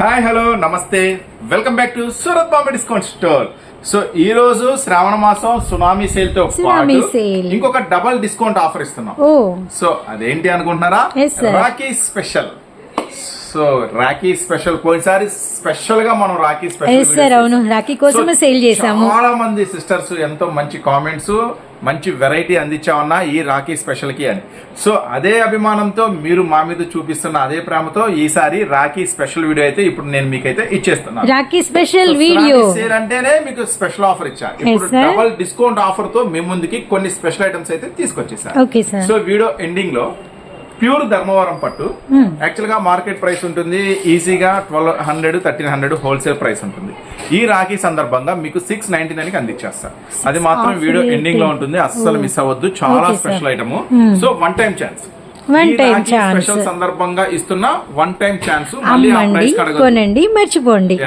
Hi hello namaste. Welcome back to Surat Bombay discount store so ఈ రోజు శ్రావణ మాసం సునామీ సేల్తో పాటు. ఇంకొక డబల్ డిస్కౌంట్ ఆఫర్ ఇస్తున్నాం. సో అదేంటి అనుకుంటున్నారా. Rakhi special so Rakhi special పోయినసారి స్పెషల్గా మనం రాఖీ స్పెషల్ అవును. రాఖీ కోసమే సో సేల్ చేసాము చాలా మంది సిస్టర్స్ ఎంతో మంచి కామెంట్స్ మంచి వెరైటీ అందించామన్నా ఈ రాఖీ స్పెషల్కి అని. సో అదే అభిమానంతో మీరు మా మీద చూపిస్తున్న అదే ప్రేమతో ఈసారి రాఖీ స్పెషల్ వీడియో అయితే ఇప్పుడు నేను మీకైతే ఇచ్చేస్తున్నాను రాఖీ స్పెషల్ వీడియో సేల్ అంటేనే మీకు స్పెషల్ ఆఫర్ ఇచ్చా. ఇప్పుడు. డబల్ డిస్కౌంట్ ఆఫర్తో మీ ముందుకి కొన్ని స్పెషల్ ఐటమ్స్ అయితే తీసుకొచ్చేసాను సార్ సో వీడియో ఎండింగ్లో ప్యూర్ ధర్మవరం పట్టు. Hmm. యాక్చువల్గా మార్కెట్ ప్రైస్ ఉంటుంది. ఈజీగా twelve hundred thirteen hundred wholesale price ఉంటుంది. ఈ రాఖీ సందర్భంగా మీకు సిక్స్ నైన్టీ నైన్కి అందించేస్తా అది మాత్రం Offer వీడియో? ఎండింగ్లో ఉంటుంది. అస్సలు మిస్ అవ్వద్దు. చాలా. Special item so one time chance. Special సందర్భంగా ఇస్తున్న వన్ టైం ఛాన్స్ మళ్ళీ కొనండి మర్చిపోండి.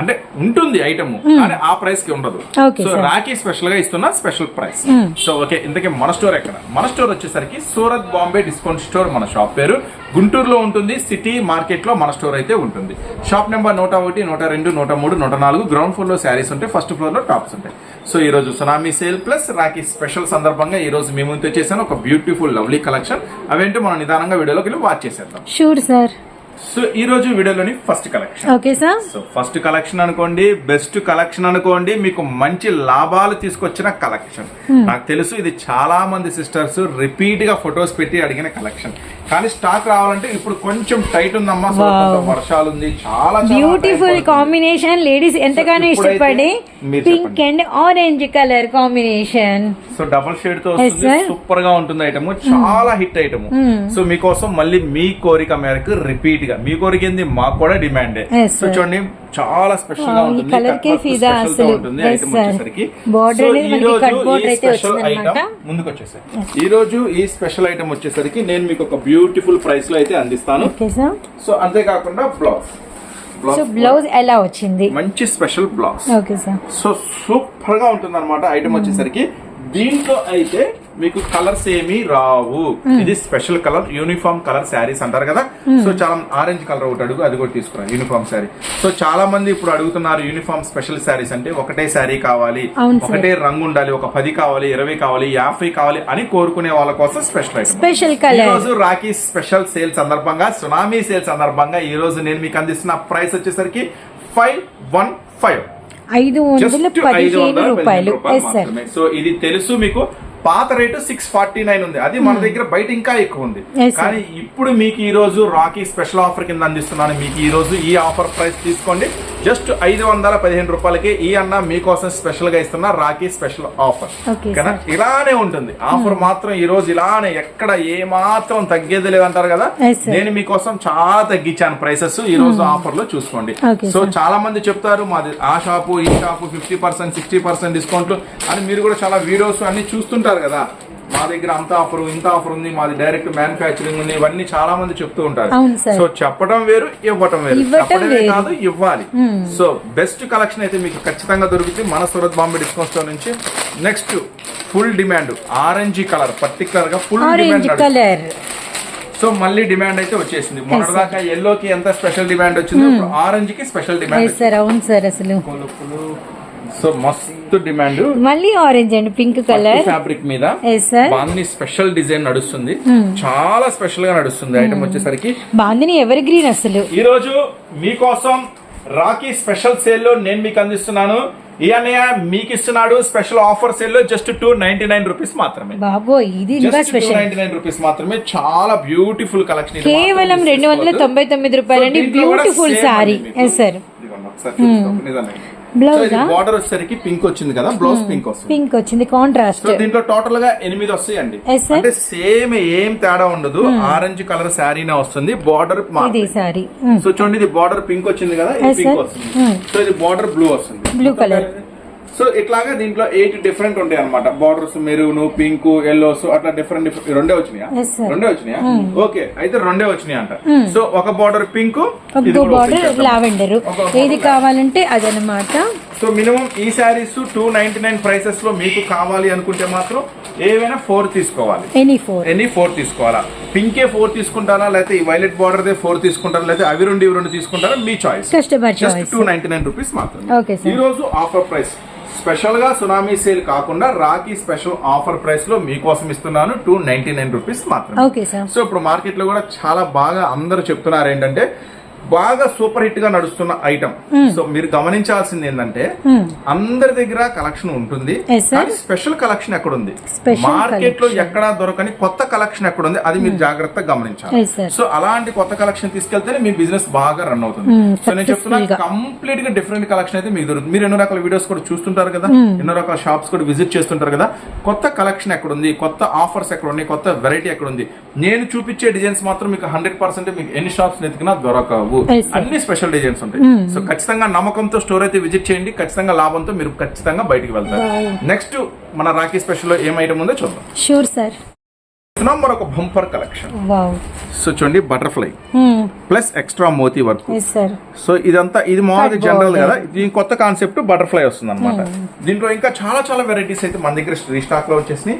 అంటే ఉంటుంది ఐటమ్ కానీ ఆ ప్రైస్కి ఉండదు. సో. రాఖీ స్పెషల్గా ఇస్తున్న స్పెషల్ ప్రైస్. సో ఓకే ఇంతకీ మన స్టోర్ ఎక్కడ? మన స్టోర్ వచ్చేసరికి సూరత్ బాంబే డిస్కౌంట్ స్టోర్ మన షాప్ పేరు. గుంటూరులో ఉంటుంది సిటీ మార్కెట్లో మన స్టోర్ అయితే ఉంటుంది. షాప్ నెంబర్ నూట ఒకటి నూట రెండు నూట మూడు నూట నాలుగు. గ్రౌండ్ ఫ్లోర్లో శారీస్ ఉంటాయి ఫస్ట్ ఫ్లోర్లో టాప్స్ ఉంటాయి. సో ఈ రోజు tsunami sale plus Rakhi special సందర్భంగా ఈ రోజు మీ ముందు వచ్చేసాను ఒక బ్యూటిఫుల్ లవ్లీ కలెక్షన్. అవేంటో మనం నిదానంగా వీడియోలోకి వెళ్ళి వాచ్ చేసేద్దాం. Sure sir. సో ఈ రోజు వీడియోలోని first collection okay sir so first collection అనుకోండి బెస్ట్ కలెక్షన్ అనుకోండి మీకు మంచి లాభాలు తీసుకొచ్చిన కలెక్షన్ నాకు తెలుసు ఇది చాలా మంది సిస్టర్స్ రిపీట్గా ఫొటోస్ పెట్టి అడిగిన కలెక్షన్ కానీ స్టాక్ రావాలంటే ఇప్పుడు కొంచెం టైట్ ఉందమ్మా. వర్షాలు ఉంది చాలా బ్యూటిఫుల్. కాంబినేషన్ లేడీస్ ఎంతగానో ఇష్టపడే pink. And orange colour combination so double షేడ్తో. సూపర్గా ఉంటుంది ఐటమ్ చాలా హిట్ ఐటమ్ సో మీకోసం మళ్ళీ మీ కోరిక మేరకు రిపీట్ గా మీ కోరిక ఏంది మాకు కూడా డిమాండ్. సో. చూడండి చాలా స్పెషల్గా ఈ ఉంటుంది. కే ఫిదా అసలు. Item sir. వచ్చేసరికి. అనేది ఈ మనకి రోజు ఈ అయితే special వచ్చిందన్నమాట. item ముందుకు వచ్చేసాయి ఈ రోజు ఈ స్పెషల్ ఐటమ్ వచ్చేసరికి నేను మీకు ఒక బ్యూటిఫుల్ ప్రైస్లో అయితే అందిస్తాను. సో అంతేకాకుండా బ్లౌజ్ సో బ్లౌజ్ ఎలా వచ్చింది? మంచి special blouse okay sir so సూపర్గా ఉంటుంది అనమాట ఐటమ్ వచ్చేసరికి. దీంట్లో అయితే మీకు కలర్స్ ఏమీ రావు. ఇది special colour uniform colour sarees అంటారు కదా. సో చాలా ఆరెంజ్ కలర్ ఒకటి అడుగు అది కూడా తీసుకురా యూనిఫామ్ శారీ. సో చాలా మంది ఇప్పుడు అడుగుతున్నారు యూనిఫామ్ స్పెషల్ శారీస్ అంటే ఒకటే శారీ కావాలి. ఒకటే రంగు ఉండాలి ఒక పది కావాలి ఇరవై కావాలి యాభై కావాలి అని కోరుకునే వాళ్ళ కోసం స్పెషల్ స్పెషల్ ఈ రోజు రాఖీ స్పెషల్ సేల్ సందర్భంగా సునామీ సేల్ సందర్భంగా ఈ రోజు నేను మీకు అందిస్తున్న ప్రైస్ వచ్చేసరికి ఫైవ్ వన్ ఫైవ్. ఐదు వందల పదిహేను రూపాయలు. సో ఇది తెలుసు మీకు. పాత రేటు సిక్స్ ఫార్టీ నైన్ ఉంది. అది మన దగ్గర బయట ఇంకా ఎక్కువ ఉంది. Hmm. కానీ ఇప్పుడు మీకు ఈ రోజు రాకీ స్పెషల్ ఆఫర్ కింద అందిస్తున్నాను. మీకు ఈ రోజు ఈ ఆఫర్ ప్రైస్ తీసుకోండి. జస్ట్ ఐదు వందల పదిహేను రూపాయలకి ఈ అన్న మీకోసం స్పెషల్గా ఇస్తున్న రాకీ స్పెషల్ ఆఫర్ కదా ఇలానే ఉంటుంది. Offer Hmm. మాత్రం ఈ రోజు ఇలానే ఎక్కడ ఏ మాత్రం తగ్గేది లేదంటారు కదా. నేను మీకోసం చాలా తగ్గించాను ప్రైసెస్ ఈ రోజు ఆఫర్లో చూసుకోండి. Hmm. సో. చాలా మంది చెప్తారు మాది ఆ షాపు ఈ shop fifty percent sixty percent డిస్కౌంట్లు అని మీరు కూడా చాలా వీడియోస్ అన్ని చూస్తుంటారు కదా మా దగ్గర అంత ఆఫర్ ఇంత ఆఫర్ ఉంది మాది డైరెక్ట్ మ్యానుఫ్యాక్చరింగ్ ఉంది ఇవన్నీ చాలా మంది చెప్తూ ఉంటారు. సో చెప్పడం వేరు ఇవ్వటం వేరు. చెప్పడమే. కాదు ఇవ్వాలి. సో బెస్ట్ కలెక్షన్ అయితే మీకు ఖచ్చితంగా దొరుకుతుంది మన సూరత్ బాంబే డిస్కౌంట్ స్టోర్ నుంచి. Next full demand orange colour పర్టికులర్గా ఫుల్ డిమాండ్ కలర్ సో మళ్ళీ డిమాండ్ అయితే వచ్చేసింది. మొన్నటిదాకా ఎల్లో కి ఎంత స్పెషల్ డిమాండ్ వచ్చిందో ఆరెంజ్కి స్పెషల్ డిమాండ్ అవును సార్ అసలు. సో మస్తు డిమాండ్. మళ్ళీ orange and pink colour fabric మీద బాగుంది స్పెషల్ డిజైన్ నడుస్తుంది. Hmm. చాలా స్పెషల్గా నడుస్తుంది ఐటమ్ వచ్చేసరికి. బాందిని ఎవర్ గ్రీన్ అసలు. ఈ రోజు మీకోసం రాకీ స్పెషల్ సేల్లో నేను మీకు అందిస్తున్నాను. ఈ అన్నయ్య మీకు ఇస్తున్నాడు స్పెషల్ ఆఫర్ సేల్లో just two ninety nine rupees మాత్రమే. బాబో ఇది స్పెషల్ నైన్టీ నైన్ రూపీస్ మాత్రమే. చాలా బ్యూటిఫుల్ కలెక్షన్ కేవలం రెండు వందల తొంభై తొమ్మిది రూపాయలండి బ్యూటిఫుల్ సారీ సార్ ఆ? బార్డర్ వచ్చేసరికి పింక్ వచ్చింది కదా బ్లౌజ్ పింక్ వస్తుంది. పింక్ వచ్చింది కాంట్రాస్ట్ సో దీంట్లో టోటల్గా ఎనిమిది వస్తాయండి. అంటే సేమ్ ఏం తేడా ఉండదు. ఆరెంజ్ కలర్ శారీనే వస్తుంది బార్డర్ ఇది సారీ సో చూడండి ఇది బార్డర్ పింక్ వచ్చింది కదా పింక్. వస్తుంది. Hmm. సో ఇది బార్డర్ బ్లూ వస్తుంది. Blue colour. సో ఇట్లాగా దీంట్లో ఎయిట్ డిఫరెంట్ ఉంటాయి అనమాట బార్డర్స్ మెరూన్ పింక్ ఎల్లోస్ అట్లా డిఫరెంట్ డిఫరెంట్ రెండే వచ్చినాయా. రెండే వచ్చినాయా? ఓకే అయితే రెండే వచ్చినాయి అంట. సో ఒక బార్డర్ పింక్ బార్డర్ లావెండర్ ఏది కావాలంటే అదనమాట సో మినిమం ఈ శారీస్ టూ నైన్టీ నైన్ ప్రైసెస్లో మీకు కావాలి అనుకుంటే మాత్రం ఏవైనా ఫోర్ తీసుకోవాలి. ఎనీ ఫోర్ ఎనీ ఫోర్ తీసుకోవాలా? పింకే ఫోర్ తీసుకుంటారా? లేకపోతే ఈ వైలెట్ బార్డర్ దే ఫోర్ తీసుకుంటారా? లేకపోతే అవి రెండు ఇవి రెండు తీసుకుంటారా? మీ choice two ninety nine rupees sir. ఈ రోజు ఆఫర్ ప్రైస్ స్పెషల్గా సునామీ సేల్ కాకుండా రాఖీ స్పెషల్ ఆఫర్ ప్రైస్లో మీకోసం ఇస్తున్నాను. Two ninety nine rupees sir so ఇప్పుడు మార్కెట్లో కూడా చాలా బాగా అందరూ చెప్తున్నారు ఏంటంటే బాగా సూపర్ హిట్గా నడుస్తున్న ఐటమ్. సో మీరు గమనించాల్సింది ఏంటంటే అందరి దగ్గర కలెక్షన్ ఉంటుంది. స్పెషల్ కలెక్షన్ ఎక్కడ ఉంది మార్కెట్లో. ఎక్కడా దొరకని కొత్త కలెక్షన్ ఎక్కడ ఉంది అది మీరు జాగ్రత్తగా గమనించాలి. సో అలాంటి కొత్త కలెక్షన్ తీసుకెళ్తేనే మీ బిజినెస్ బాగా రన్ అవుతుంది. Hmm, సో నేను చెప్తున్నా. కంప్లీట్గా డిఫరెంట్ కలెక్షన్ అయితే మీకు దొరుకుతుంది. మీరు ఎన్నో రకాల వీడియోస్ కూడా చూస్తుంటారు కదా. Hmm. ఎన్నో రకాల షాప్స్ కూడా విజిట్ చేస్తుంటారు కదా. కొత్త కలెక్షన్ ఎక్కడ ఉంది కొత్త ఆఫర్స్ ఎక్కడ ఉన్నాయి కొత్త వెరైటీ ఎక్కడ ఉంది నేను చూపించే డిజైన్స్ మాత్రం మీకు హండ్రెడ్ పర్సెంట్ మీకు ఎన్ని షాప్స్ ఎతికినా దొరకవు. అన్ని స్పెషల్ డిజైన్స్ ఉంటాయి. సో ఖచ్చితంగా నమ్మకంతో స్టోర్ అయితే విజిట్ చేయండి. ఖచ్చితంగా లాభంతో మీరు ఖచ్చితంగా బయటికి వెళ్తారు. నెక్స్ట్ మన రాఖీ స్పెషల్లో ఏం ఐటమ్ ఉందో చూద్దాం. షూర్ సార్ మరొక బంపర్ కలెక్షన్ సో చూడండి బటర్ఫ్లై ప్లస్ ఎక్స్ట్రా మోతీ వర్క్ సో ఇదంతా ఇది మామూలు జనరల్. కదా. దీని కొత్త కాన్సెప్ట్ బటర్ఫ్లై వస్తుంది అనమాట దీంట్లో ఇంకా చాలా చాలా వెరైటీస్ అయితే మన దగ్గర రీస్టాక్లో వచ్చేసి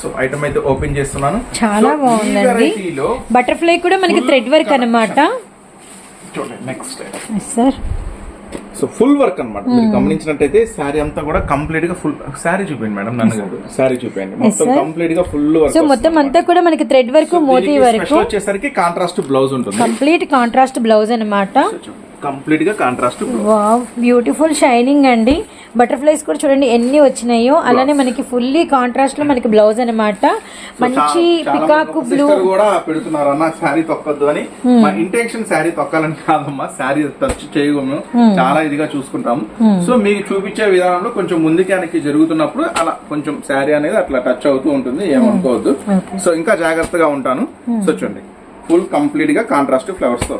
సో ఐటమ్ అయితే ఓపెన్ చేస్తున్నాను. చాలా బాగుందండి. బటర్ఫ్లై కూడా మనకి థ్రెడ్ వర్క్ అన్నమాట. చూడండి next sir so full work అన్నమాట. మీరు గమనించినట్టయితే శారీ అంతా కూడా కంప్లీట్గా ఫుల్ శారీ చూపించండి మేడం నన్ను కాదు. శారీ చూపించండి. మొత్తం. కంప్లీట్గా ఫుల్ వర్క్ సో మొత్తం అంతా కూడా మనకి థ్రెడ్ వర్క్ మోతీ వరకు వచ్చేసరికి కాంట్రాస్ట్ బ్లౌజ్ ఉంటుంది. కంప్లీట్ కాంట్రాస్ట్ బ్లౌజ్ అన్నమాట. కంప్లీట్గా కాంట్రాస్ట్ బ్యూటిఫుల్ షైనింగ్ అండి. బటర్ఫ్లైస్ కూడా చూడండి ఎన్ని వచ్చినాయో. అలానే మనకి ఫుల్లీ కాంట్రాస్ట్లో మనకి బ్లౌజ్ అన్నమాట. మంచి పికాకు బ్లూ కూడా పెడుతున్నారు అన్న శారీ తొక్కద్దు అని. మా ఇంటెన్షన్ శారీ తొక్కాలని కాదమ్మా శారీ టచ్ చేయము చాలా ఇదిగా చూసుకుంటాము. సో మీకు చూపించే విధానంలో కొంచెం ముందుకి వెనక్కి జరుగుతున్నప్పుడు అలా కొంచెం శారీ అనేది అట్లా టచ్ అవుతూ ఉంటుంది ఏమనుకోవద్దు. సో ఇంకా జాగ్రత్తగా ఉంటాను. సో చూడండి. ఫుల్ కంప్లీట్గా కాంట్రాస్ట్ ఫ్లవర్స్తో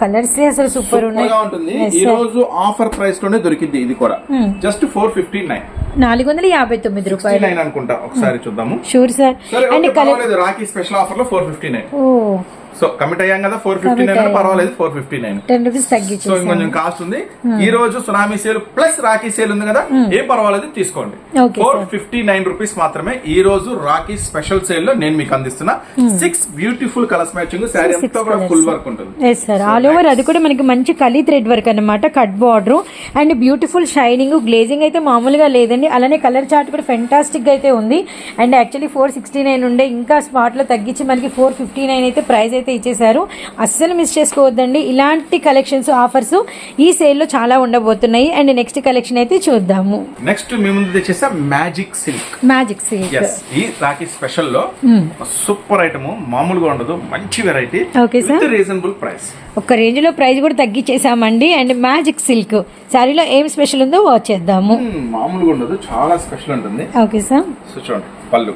కలర్స్ అసలు సూపర్ ఉంటుంది. ఈ. రోజు ఆఫర్ ప్రైస్లోనే దొరికింది ఇది కూడా. జస్ట్ ఫోర్ ఫిఫ్టీ నైన్ నాలుగు వందల యాభై తొమ్మిది రూపాయలు. నైన్ అనుకుంటా ఒకసారి చూద్దాము. Sure sir and colour Rakhi special ఆఫర్లో four fifty nine so commit అయ్యాం కదా ఫోర్ ఫిఫ్టీ నైన్. పర్వాలేదు four fifty nine ten rupees so తగ్గించేసాను ఇంకొంచెం కాస్ట్ ఉంది. ఈ రోజు tsunami sale plus Rakhi sale ఉంది కదా ఏం పర్వాలేదు తీసుకోండి. ఫోర్. ఫిఫ్టీ నైన్ రూపీస్ మాత్రమే ఈ రోజు రాఖీ స్పెషల్ సేల్లో నేను మీకు అందిస్తున్నా six beautiful colours matching saree అంతా కూడా. ఫుల్ వర్క్ ఉంటుంది. సార్ ఆల్ ఓవర్ అది కూడా మనకి మంచి కలీ థ్రెడ్ వర్క్ అన్నమాట cut border and beautiful shining glazing అయితే మామూలుగా లేదండి. అలానే కలర్ చార్ట్ కూడా ఫెంటాస్టిక్గా అయితే ఉంది. And actually four sixty nine ఉండే. ఇంకా స్పాట్లో తగ్గించి మనకి ఫోర్ ఫిఫ్టీ నైన్ అయితే ప్రైస్ అయితే ఇచ్చేసారు అస్సలు మిస్ చేసుకోవద్దండి. ఇలాంటి కలెక్షన్స్ ఆఫర్స్ ఈ సేల్లో చాలా ఉండబోతున్నాయి. అండ్ నెక్స్ట్ కలెక్షన్ అయితే చూద్దాము. నెక్స్ట్ మీ ముందు తెచ్చేసా మ్యాజిక్ సిల్క్ మ్యాజిక్ సిల్క్ ఈ రాఖీ స్పెషల్లో సూపర్ ఐటమ్ మామూలుగా ఉండదు మంచి variety sir. With reasonable price ఒక రేంజ్లో ప్రైస్ కూడా తగ్గించేసామండి అండ్ మ్యాజిక్ సిల్క్ శారీలో ఏం స్పెషల్ ఉందో వాచ్ చేద్దాము. మామూలుగా ఉండదు చాలా స్పెషల్ ఉంటుంది. ఓకే సార్ సో చూడండి పళ్ళు.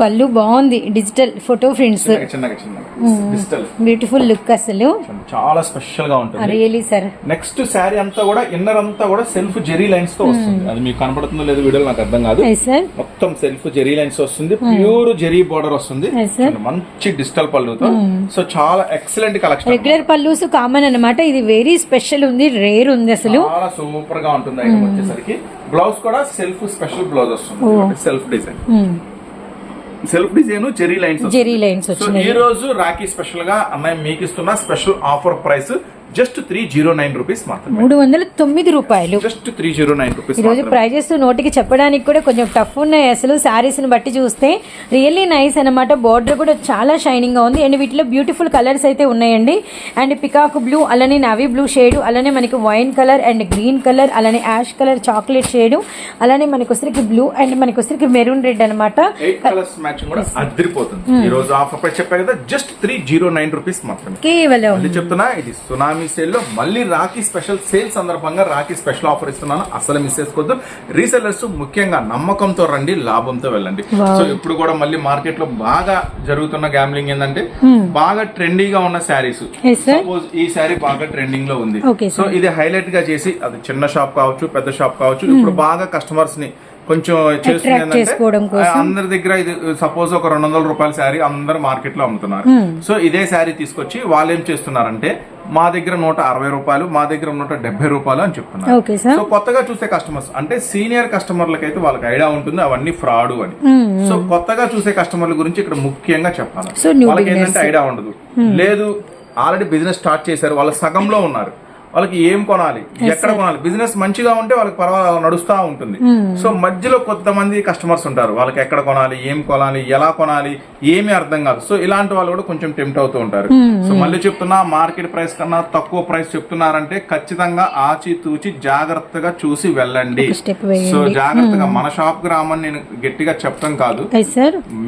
పళ్ళు బాగుంది digital photo digital. Beautiful look అసలు. చాలా స్పెషల్గా ఉంటుంది రియలీ సార్ నెక్స్ట్ శారీ అంతా కూడా ఇన్నర్ అంతా కూడా సెల్ఫ్ జెరీ లైన్స్తో వస్తుంది. అది మీకు కనబడుతుందో లేదో వీడియో నాకు అర్థం కాదు. మొత్తం సెల్ఫ్ జెరీ లైన్స్ వస్తుంది. ప్యూర్ జెరీ బోర్డర్ వస్తుంది. మంచి డిజిటల్ పళ్ళుతో. సో చాలా ఎక్సలెంట్ కలెక్షన్ రెగ్యులర్ పల్లూస్ కామన్ అన్నమాట. ఇది వెరీ స్పెషల్ ఉంది రేర్ ఉంది అసలు. చాలా సూపర్గా ఉంటుంది వచ్చేసరికి. బ్లౌజ్ కూడా సెల్ఫ్ స్పెషల్ బ్లౌజ్ వస్తుంది. సెల్ఫ్ డిజైన్ సెల్ఫ్ డిజైన్ జెరీ లైన్స్ జెరీ లైన్స్ సో వచ్చినాయి ఈ రోజు రాఖీ స్పెషల్గా అన్నయ్య మీకు ఇస్తున్న special offer price just three zero nine rupees మాత్రమే. మూడు వందల తొమ్మిది రూపాయలు. Just three zero nine rupees ఈ రోజు ప్రైజెస్ నోటికి చెప్పడానికి కూడా కొంచెం టఫ్ ఉన్నాయి. అసలు శారీస్ని బట్టి చూస్తే రియల్లీ నైస్ అన్నమాట. బార్డర్ కూడా చాలా షైనింగ్గా ఉంది. అండ్ వీటిలో బ్యూటిఫుల్ కలర్స్ అయితే ఉన్నాయండి. అండ్ పికాక్ బ్లూ అలానే నవీ బ్లూ షేడ్ అలానే మనకి wine colour and green colour అలానే యాష్ కలర్ చాక్లెట్ షేడ్ అలానే మనకి వచ్చరికి బ్లూ అండ్ మనకి వచ్చరికి మెరూన్ రెడ్ అనమాట అదిరిపోతుంది. ఈ రోజు ఆఫర్ ప్రైస్ చెప్పా కదా just three zero nine rupees మాత్రమే. కేవలం. చెప్తున్నా ఇది సునామీ సేల్లో మళ్ళీ రాఖీ స్పెషల్ సేల్ సందర్భంగా రాఖీ స్పెషల్ ఆఫర్ ఇస్తున్నాను. అసలు మిస్ చేసుకోవద్దు. రీసెల్లర్స్ ముఖ్యంగా నమ్మకంతో రండి లాభంతో వెళ్ళండి. సో ఇప్పుడు కూడా మళ్ళీ మార్కెట్లో బాగా జరుగుతున్న గ్యాంబ్లింగ్ ఏంటంటే బాగా ట్రెండీగా ఉన్న శారీస్. సపోజ్ ఈ శారీ బాగా ట్రెండింగ్లో ఉంది. సో ఇది హైలైట్గా చేసి అది చిన్న షాప్ కావచ్చు పెద్ద షాప్ కావచ్చు ఇప్పుడు బాగా కస్టమర్స్ని కొంచెం చేస్తుంది. అందరి దగ్గర ఇది సపోజ్ ఒక రెండు వందల రూపాయల శారీ అందరు మార్కెట్లో అమ్ముతున్నారు. సో ఇదే శారీ తీసుకొచ్చి వాళ్ళు ఏం చేస్తున్నారంటే మా దగ్గర నూట అరవై రూపాయలు మా దగ్గర నూట డెబ్బై రూపాయలు అని చెప్తున్నారు. సో కొత్తగా చూసే కస్టమర్స్ అంటే సీనియర్ కస్టమర్లకి అయితే వాళ్ళకి ఐడియా ఉంటుంది అవన్నీ ఫ్రాడ్ అని. సో కొత్తగా చూసే కస్టమర్ల గురించి ఇక్కడ ముఖ్యంగా చెప్పాలి. వాళ్ళకి ఏంటంటే ఐడియా ఉండదు. లేదు ఆల్రెడీ బిజినెస్ స్టార్ట్ చేశారు వాళ్ళ సగంలో ఉన్నారు. వాళ్ళకి ఏం కొనాలి? ఎక్కడ కొనాలి? బిజినెస్ మంచిగా ఉంటే వాళ్ళకి పర్వాలేదు నడుస్తూ ఉంటుంది. సో మధ్యలో కొంతమంది కస్టమర్స్ ఉంటారు. వాళ్ళకి ఎక్కడ కొనాలి? ఏం కొనాలి? ఎలా కొనాలి? ఏమీ అర్థం కాదు. సో ఇలాంటి వాళ్ళు కూడా కొంచెం టెంప్ట్ అవుతూ ఉంటారు. సో మళ్ళీ చెప్తున్నా మార్కెట్ ప్రైస్ కన్నా తక్కువ ప్రైస్ చెప్తున్నారంటే ఖచ్చితంగా ఆచి తూచి జాగ్రత్తగా చూసి వెళ్ళండి. సో జాగ్రత్తగా మన షాప్కి రామని నేను గట్టిగా చెప్పడం కాదు.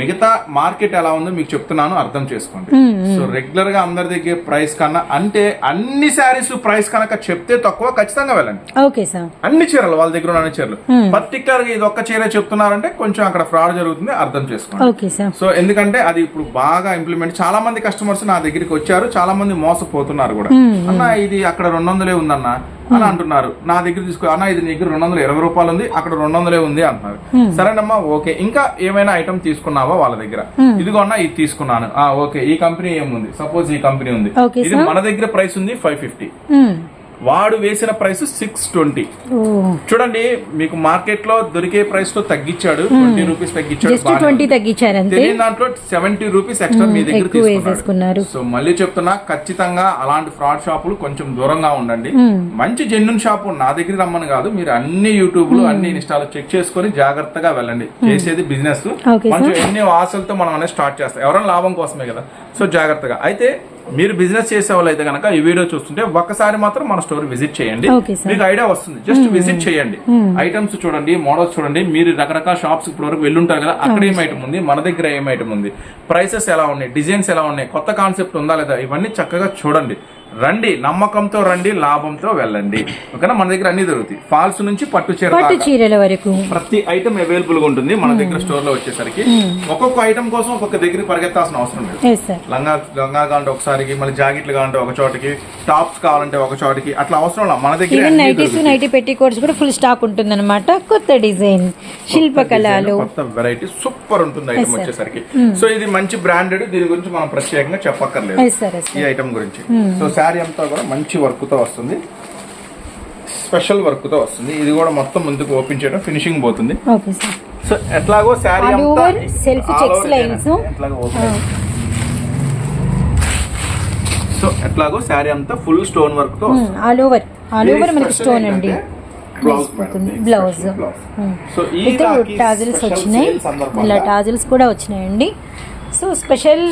మిగతా మార్కెట్ ఎలా ఉందో మీకు చెప్తున్నాను అర్థం చేసుకోండి. సో రెగ్యులర్గా అందరి దగ్గర ప్రైస్ కన్నా అంటే అన్ని శారీస్ ప్రైస్ కనుక చెప్తే తక్కువ ఖచ్చితంగా వెళ్ళండి. Okay sir. అన్ని చీరలు వాళ్ళ దగ్గర ఉన్న అన్ని చీరలు. పర్టికులర్గా ఇది ఒక్క చీర చెప్తున్నారంటే కొంచెం అక్కడ ఫ్రాడ్ జరుగుతుంది అర్థం చేసుకోండి. Okay sir. సో ఎందుకంటే అది ఇప్పుడు బాగా ఇంప్లిమెంట్ చాలా మంది కస్టమర్స్ నా దగ్గరికి వచ్చారు చాలా మంది మోసపోతున్నారు కూడా. అన్న ఇది అక్కడ రెండు వందలే ఉందన్న అని అంటున్నారు. నా దగ్గర తీసుకో అన్న ఇది దగ్గర రెండు వందల ఇరవై రూపాయలు ఉంది అక్కడ రెండు వందలే ఉంది అంటున్నారు. సరేనమ్మా ఓకే. ఇంకా ఏమైనా ఐటమ్ తీసుకున్నావా వాళ్ళ దగ్గర? ఇదిగో అన్న ఇది తీసుకున్నాను. ఆ ఓకే. ఈ కంపెనీ ఏముంది? సపోజ్ ఈ కంపెనీ ఉంది. ఇది మన దగ్గర ప్రైస్ ఉంది ఫైవ్ ఫిఫ్టీ. వాడు వేసిన ప్రైస్ సిక్స్ ట్వంటీ చూడండి మీకు మార్కెట్లో దొరికే ప్రైస్లో తగ్గించాడు ట్వంటీ రూపీస్ తగ్గించాడు ట్వంటీ. తగ్గించారు తెలియని దాంట్లో సెవెంటీ రూపీస్ ఎక్స్ట్రా మీ దగ్గర వేసేసుకున్నారు. సో మళ్ళీ చెప్తున్నా ఖచ్చితంగా అలాంటి ఫ్రాడ్ షాపులు కొంచెం దూరంగా ఉండండి. మంచి జెన్యున్ షాపు నా దగ్గర రమ్మని కాదు మీరు అన్ని యూట్యూబ్లో అన్ని ఇన్స్టాలో చెక్ చేసుకొని జాగ్రత్తగా వెళ్ళండి. చేసేది బిజినెస్ మంచి ఎన్ని ఆశలతో మనం అనేది స్టార్ట్ చేస్తాం. ఎవరైనా లాభం కోసమే కదా. సో జాగ్రత్తగా. అయితే మీరు బిజినెస్ చేసే వాళ్ళు అయితే కనుక ఈ వీడియో చూస్తుంటే ఒక్కసారి మాత్రం మన స్టోర్ విజిట్ చేయండి. మీకు ఐడియా వస్తుంది. జస్ట్ విజిట్ చేయండి. ఐటమ్స్ చూడండి మోడల్స్ చూడండి. మీరు రకరకాల షాప్స్ ఇప్పటి వరకు వెళ్ళుంటారు కదా అక్కడ ఏం ఐటమ్ ఉంది మన దగ్గర ఏం ఐటమ్ ఉంది? ప్రైసెస్ ఎలా ఉన్నాయి? డిజైన్స్ ఎలా ఉన్నాయి? కొత్త కాన్సెప్ట్ ఉందా లేదా? ఇవన్నీ చక్కగా చూడండి. రండి నమ్మకంతో రండి లాభంతో వెళ్ళండి. ఓకేనా? మన దగ్గర అన్ని దొరుకుతాయి. ఫాల్స్ నుంచి పట్టు చీర పట్టు. చీరల వరకు. ప్రతి ఐటమ్ అవైలబుల్గా ఉంటుంది మన దగ్గర స్టోర్లో వచ్చేసరికి. ఒక్కొక్క ఐటమ్ కోసం ఒక్కొక్క దగ్గర పరిగెత్తాల్సిన అవసరం లేదు. లంగా లంగా కావాలంటే ఒకసారికి మళ్ళీ జాకెట్లు కావాలంటే ఒక చోటకి టాప్స్ కావాలంటే ఒక చోటకి అట్లా అవసరం మన దగ్గర నైటీస్. నైటీ పెట్టి కోర్స్ కూడా ఫుల్ స్టాక్ ఉంటుంది కొత్త డిజైన్ శిల్పకళలు. కొత్త వెరైటీ సూపర్ ఉంటుంది ఐటమ్ వచ్చేసరికి. సో ఇది మంచి బ్రాండెడ్ దీని గురించి మనం ప్రత్యేకంగా చెప్పక్కర్లేదు. ఈ ఐటమ్ గురించి. సో శారీ అంతా కూడా మంచి వర్క్తో వస్తుంది. స్పెషల్ వర్క్తో వస్తుంది. ఇది కూడా మొత్తం ముందుకు ఓపెన్ చేయడం ఫినిషింగ్ పోతుంది. సో ఎట్లాగో శారీ over lines. ఇదేనండి. ఎట్లాగో. సో ఎట్లాగో శారీ అంతా ఫుల్ స్టోన్ వర్క్తో. ఆల్ ఓవర్ ఆల్ ఓవర్ మనకి స్టోన్ అండి. బ్లౌజ్. సో ఈ టాజిల్స్ వచ్చినాయి. ఇలా టాజిల్స్ కూడా వచ్చినాయండి. సో స్పెషల్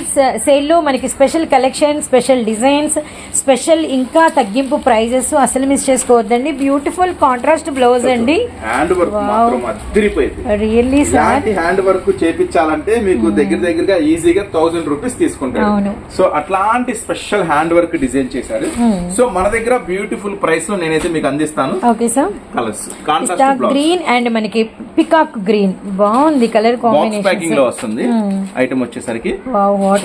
సేల్లో మనకి special collection special designs special ఇంకా తగ్గింపు ప్రైజెస్ అసలు మిస్ చేసుకోవద్దండి. బ్యూటిఫుల్ కాంట్రాస్ట్ బ్లౌజ్ అండి. Hand work Wow. మాత్రం అదిరిపోయింది. రియల్లీ సార్ హ్యాండ్ వర్క్ చేపించాలంటే మీకు దగ్గర దగ్గరగా ఈజీగా థౌసండ్ రూపీస్ తీసుకుంటారు అవును. సో అట్లాంటి స్పెషల్ హ్యాండ్ వర్క్ డిజైన్ చేశారు. సో మన దగ్గర బ్యూటిఫుల్ ప్రైస్లో నేనైతే మీకు అందిస్తాను. Okay sir colours contrast green and మనకి పికాక్ గ్రీన్ బాగుంది కలర్ బాక్స్ ప్యాకింగ్ కాంబినేషన్లో వస్తుంది. ఐటమ్ వచ్చేసరికి